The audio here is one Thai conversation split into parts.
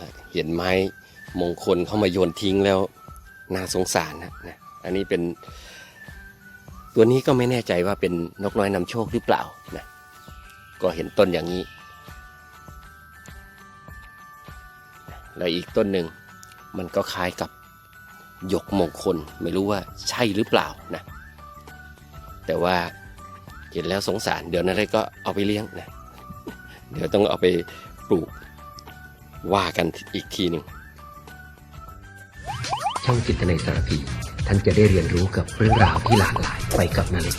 ฮะเห็นไม้มงคลเข้ามาโยนทิ้งแล้วน่าสงสารนะนะอันนี้เป็น ตัวนี้ก็ไม่แน่ใจว่าเป็นนกน้อยนำโชคหรือเปล่านะก็เห็นต้นอย่างนี้ แล้วอีกต้นหนึ่งมันก็คล้ายกับหยกมงคลไม่รู้ว่าใช่หรือเปล่านะ แต่ว่าเห็นแล้วสงสาร เดี๋ยวนั้นเลยก็เอาไปเลี้ยงนะ เดี๋ยวต้องเอาไปปลูก ว่ากันอีกทีหนึ่งช่องจิตในสารพีท่านจะได้เรียนรู้กับเรื่องราวที่หลากหลายไปกับนาเล็ก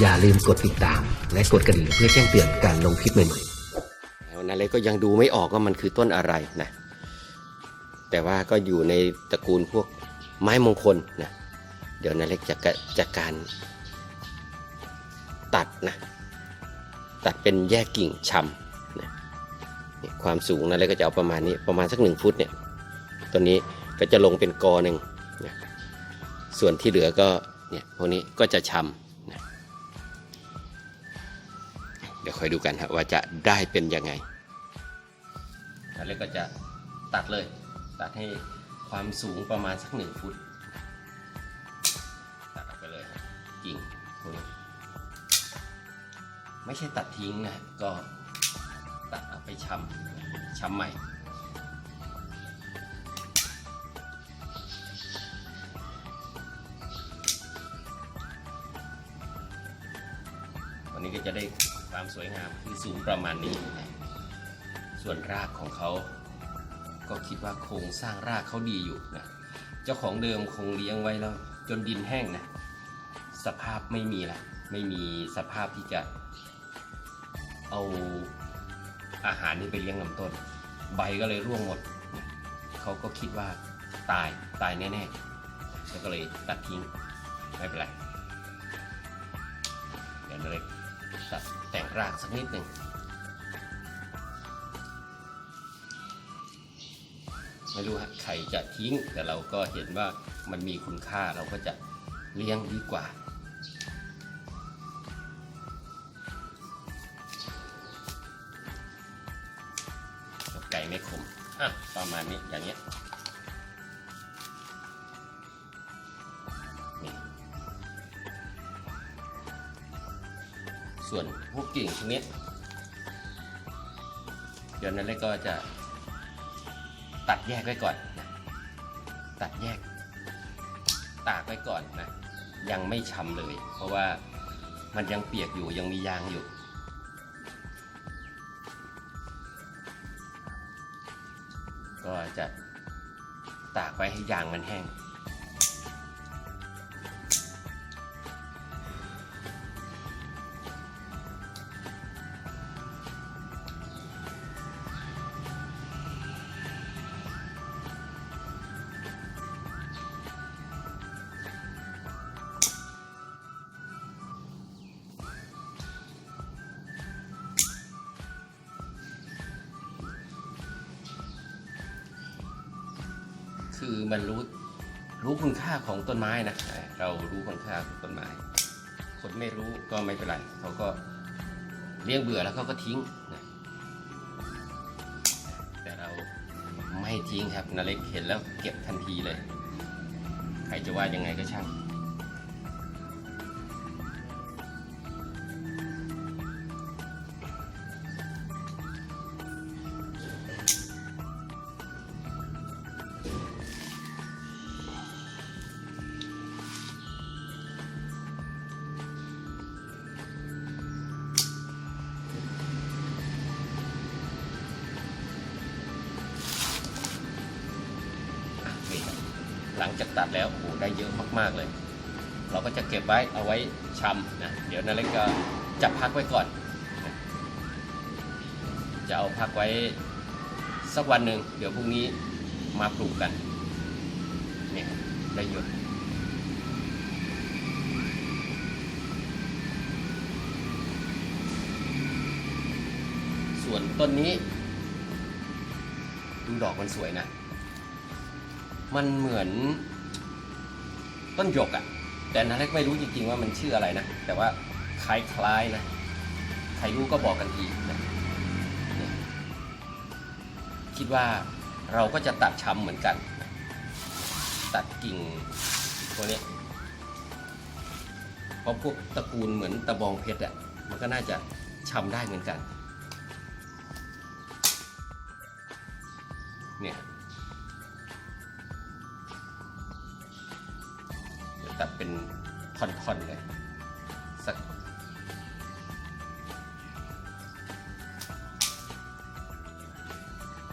อย่าลืมกดติดตาม และกดกระดิ่งเพื่อแจ้งเตือนการลงคลิปใหม่ๆแล้วนาเล็กก็ยังดูไม่ออกว่ามันคือต้นอะไรนะแต่ว่าก็อยู่ในตระกูลพวกไม้มงคลนะเดี๋ยวนาเล็กจะกะจัดการตัดนะตัดเป็นแยกกิ่งชำนะเนี่ย ความสูงนาเล็กก็จะเอาประมาณนี้ประมาณสักหนึ่งฟุตเนี่ยตัวนี้ก็จะลงเป็นกอหนึ่งนะส่วนที่เหลือก็เนี่ยพวกนี้ก็จะชำนะเดี๋ยวคอยดูกันครับว่าจะได้เป็นยังไงนาเล็กก็จะตัดเลยตัดให้ความสูงประมาณสักหนึ่งฟุตตัดออกไปเลยครับกิ่งพวกนี้ไม่ใช่ตัดทิ้งนะก็ ไปชำชำใหม่ วันนี้ก็จะได้ความสวยงามคือสูงประมาณนี้ ส่วนรากของเขา ก็คิดว่าโครงสร้างรากเขาดีอยู่นะเจ้าของเดิมคงเลี้ยงไว้แล้วจนดินแห้งนะสภาพไม่มีละไม่มีสภาพที่จะเอา อาหารนี้ไปเลี้ยงลำต้น ใบก็เลยร่วงหมด เขาก็คิดว่าตายตายแน่ๆแล้วก็เลยตัดทิ้งไม่เป็นไร เดี๋ยวเราเลยตัดแต่งรากสักนิดหนึ่งไม่รู้ฮะใครจะทิ้งแต่เราก็เห็นว่ามันมีคุณค่าเราก็จะเลี้ยงดีกว่า ไก่ไม่ขมอะประมาณนี้อย่างเงี้ยนี่ส่วนพวกกิ่งชนิดเดี๋ยวนั้นเลยก็จะตัดแยกไว้ก่อนนะตัดแยก ตากไว้ก่อนนะยังไม่ชำเลย เพราะว่ามันยังเปียกอยู่ยังมียางอยู่ ก็จะตากไว้ให้ยางมันแห้ง มันรู้รู้คุณค่าของต้นไม้นะเรารู้คุณค่าของต้นไม้ คนไม่รู้ก็ไม่เป็นไรเขาก็เลี้ยงเบื่อแล้วเขาก็ทิ้งนะแต่เราไม่ทิ้งครับนาเล็กเห็นแล้วเก็บทันทีเลย ใครจะว่ายังไงก็ช่าง หลังจากตัดแล้วโอ้โหได้เยอะมากๆเลย เราก็จะเก็บไว้เอาไว้ชำนะเดี๋ยวนาเล็กก็จะพักไว้ก่อน จะเอาพักไว้สักวันหนึ่งเดี๋ยวพรุ่งนี้มาปลูกกันเนี่ยได้เยอะส่วนต้นนี้ ดูดอกมันสวยนะ มันเหมือน ต้นหยกอะ่ะ แต่นาเล็กไม่รู้จริงๆว่ามันชื่ออะไรนะ แต่ว่าคล้ายๆนะใครรู้ก็บอกกันทีนะคิดว่าเราก็จะตัดช้ำเหมือนกัน ตัดกิ่งพวกเนี้ยเพราะพวกตระกูลเหมือนตะบองเพชรอะมันก็น่าจะช้ำได้เหมือนกัน เนี่ย ตัดเป็นท่อนๆเลยสัก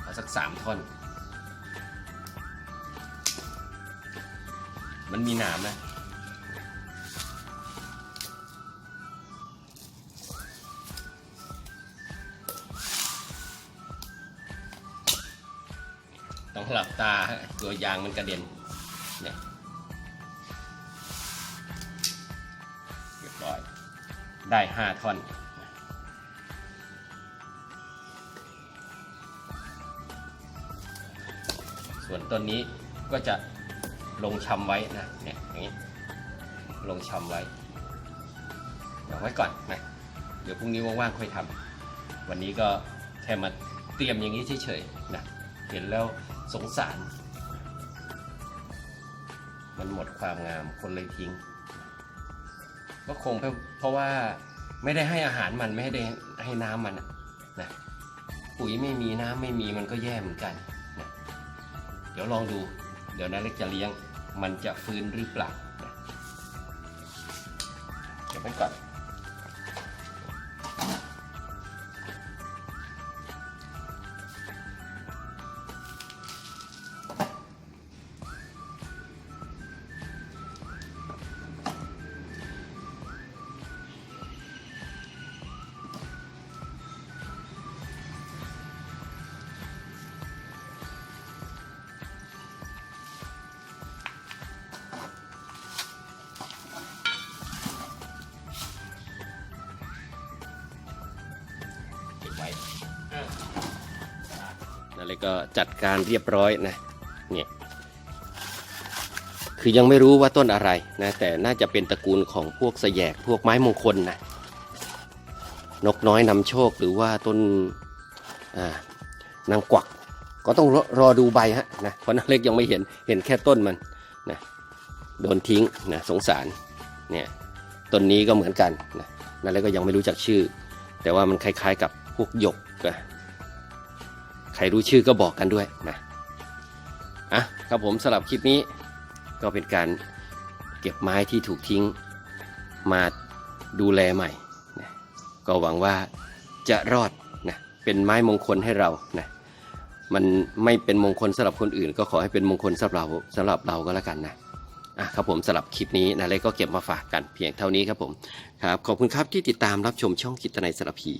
เอาสักสามท่อน มันมีหนามนะต้องหลับตาตัวยางมันกระเด็น ได้ห้าท่อน ส่วนต้นนี้ก็จะลงชำไว้นะเนี่ยอย่างนี้ลงชำไว้เดี๋ยวไว้ก่อนนะเดี๋ยวพรุ่งนี้ว่างๆค่อยทำวันนี้ก็แค่มาเตรียมอย่างนี้เฉยๆนะเห็นแล้วสงสาร มันหมดความงามคนเลยทิ้ง ก็คงเพราะว่าไม่ได้ให้อาหารมันไม่ได้ให้น้ำมันนะปุ๋ยไม่มีน้ำไม่มีมันก็แย่เหมือนกันนะเดี๋ยวลองดู เดี๋ยวนาเล็กจะเลี้ยง มันจะฟื้นหรือเปล่านะเก็บไว้ก่อน นั่นเลยก็จัดการเรียบร้อยนะเนี่ยคือยังไม่รู้ว่าต้นอะไรนะแต่น่าจะเป็นตระกูลของพวกสแยกพวกไม้มงคลนะนกน้อยนำโชคหรือว่าต้นนางกวักก็ต้องรอรอดูใบฮะนะเพราะนักเล็กยังไม่เห็นเห็นแค่ต้นมันนะโดนทิ้งนะสงสารเนี่ยต้นนี้ก็เหมือนกันนะนั่นแล้วก็ยังไม่รู้จักชื่อ แต่ว่ามันคล้ายๆกับพวกหยก ใครรู้ชื่อก็บอกกันด้วยนะอะครับผมสำหรับคลิปนี้ก็เป็นการเก็บไม้ที่ถูกทิ้งมาดูแลใหม่นะก็หวังว่าจะรอดนะเป็นไม้มงคลให้เรานะมันไม่เป็นมงคลสำหรับคนอื่น ก็ขอให้เป็นมงคลสำหรับเราสำหรับเราก็แล้วกันนะ อะครับผมสำหรับคลิปนี้นะเล็ก็เก็บมาฝากกันเพียงเท่านี้ครับผมครับขอบคุณครับที่ติดตามรับชมช่องคิตนายสารพี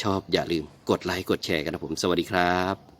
ชอบอย่าลืมกดไลค์กดแชร์กันนะผมสวัสดีครับ